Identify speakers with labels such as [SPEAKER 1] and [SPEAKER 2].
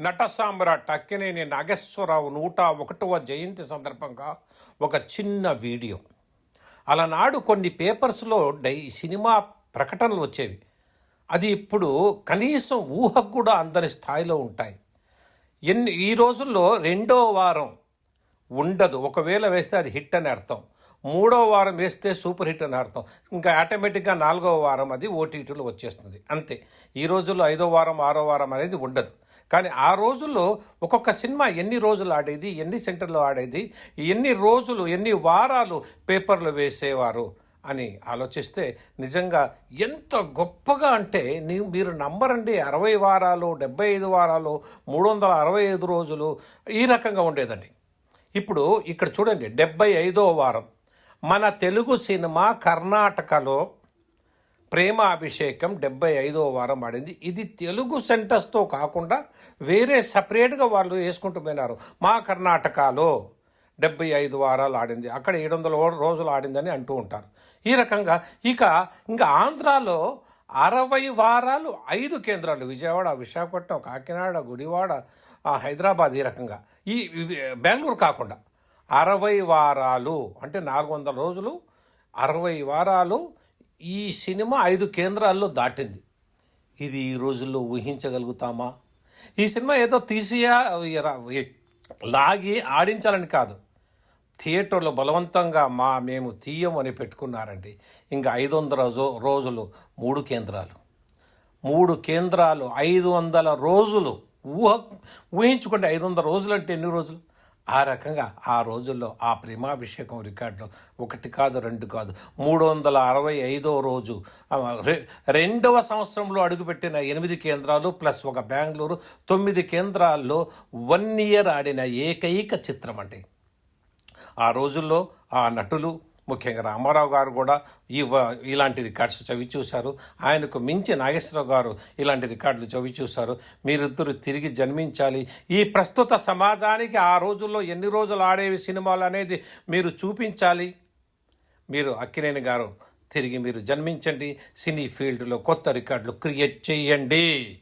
[SPEAKER 1] నట సామ్రాట్ అక్కినేని నాగేశ్వరరావు నూట ఒకటవ జయంతి సందర్భంగా ఒక చిన్న వీడియో. అలనాడు కొన్ని పేపర్స్లో డై సినిమా ప్రకటనలు వచ్చేవి. అది ఇప్పుడు కనీసం ఊహకు కూడా అందని స్థాయిలో ఉంటాయి. ఎన్ని ఈ రోజుల్లో రెండో వారం ఉండదు. ఒకవేళ వేస్తే అది హిట్ అని అర్థం. మూడో వారం వేస్తే సూపర్ హిట్ అని అర్థం. ఇంకా ఆటోమేటిక్గా నాలుగో వారం అది ఓటీటీలో వచ్చేస్తుంది. అంతే. ఈ రోజుల్లో ఐదో వారం ఆరో వారం అనేది ఉండదు. కానీ ఆ రోజుల్లో ఒక్కొక్క సినిమా ఎన్ని రోజులు ఆడేది ఎన్ని సెంటర్లో ఆడేది ఎన్ని రోజులు ఎన్ని వారాలు పేపర్లు వేసేవారు అని ఆలోచిస్తే నిజంగా ఎంత గొప్పగా అంటే నీ మీరు నంబరండి అరవై వారాలు డెబ్బై ఐదు వారాలు మూడు వందల అరవై ఐదు రోజులు ఈ రకంగా ఉండేదండి. ఇప్పుడు ఇక్కడ చూడండి డెబ్బై ఐదో వారం. మన తెలుగు సినిమా కర్ణాటకలో ప్రేమ అభిషేకం డెబ్బై ఐదో వారం ఆడింది ఇది తెలుగు సెంటర్స్తో కాకుండా వేరే సపరేట్గా వాళ్ళు వేసుకుంటూ పోయినారు. మా కర్ణాటకలో డెబ్బై ఐదు వారాలు ఆడింది. అక్కడ ఏడు వందల రోజులు ఆడిందని అంటూ ఉంటారు. ఈ రకంగా ఇక ఇంకా ఆంధ్రాలో అరవై వారాలు ఐదు కేంద్రాలు. విజయవాడ విశాఖపట్నం కాకినాడ గుడివాడ ఆ, హైదరాబాద్ ఈ రకంగా. ఈ బెంగళూరు కాకుండా అరవై వారాలు అంటే నాలుగు వందల రోజులు అరవై వారాలు ఈ సినిమా ఐదు కేంద్రాల్లో దాటింది. ఇది ఈ రోజుల్లో ఊహించగలుగుతామా? ఈ సినిమా ఏదో తీసియా లాగి ఆడించాలని కాదు. థియేటర్లో బలవంతంగా మా మేము తీయం అని పెట్టుకున్నారండి. ఇంకా ఐదు వందల రోజు రోజులు మూడు కేంద్రాలు. మూడు కేంద్రాలు ఐదు వందల రోజులు ఊహ ఊహించుకోండి ఐదు వందల రోజులు అంటే ఎన్ని రోజులు? ఆ రకంగా ఆ రోజుల్లో ఆ ప్రేమాభిషేకం రికార్డులో ఒకటి కాదు రెండు కాదు. మూడు వందల అరవై ఐదో రోజు రె- రెండవ సంవత్సరంలో అడుగుపెట్టిన ఎనిమిది కేంద్రాలు ప్లస్ ఒక బెంగళూరు తొమ్మిది కేంద్రాల్లో వన్ ఇయర్ ఆడిన ఏకైక చిత్రం అండి ఆ రోజుల్లో ఆ నటులు ముఖ్యంగా రామారావు గారు కూడా ఈ వ- ఇలాంటి రికార్డ్స్ చవి చూశారు. ఆయనకు మించి నాగేశ్వరరావు గారు ఇలాంటి రికార్డులు చవి చూశారు. మీరిద్దరు తిరిగి జన్మించాలి. ఈ ప్రస్తుత సమాజానికి ఆ రోజుల్లో ఎన్ని రోజులు ఆడేవి సినిమాలు అనేది మీరు చూపించాలి. మీరు అక్కినేని గారు తిరిగి మీరు జన్మించండి. సినీ ఫీల్డ్లో కొత్త రికార్డులు క్రియేట్ చేయండి.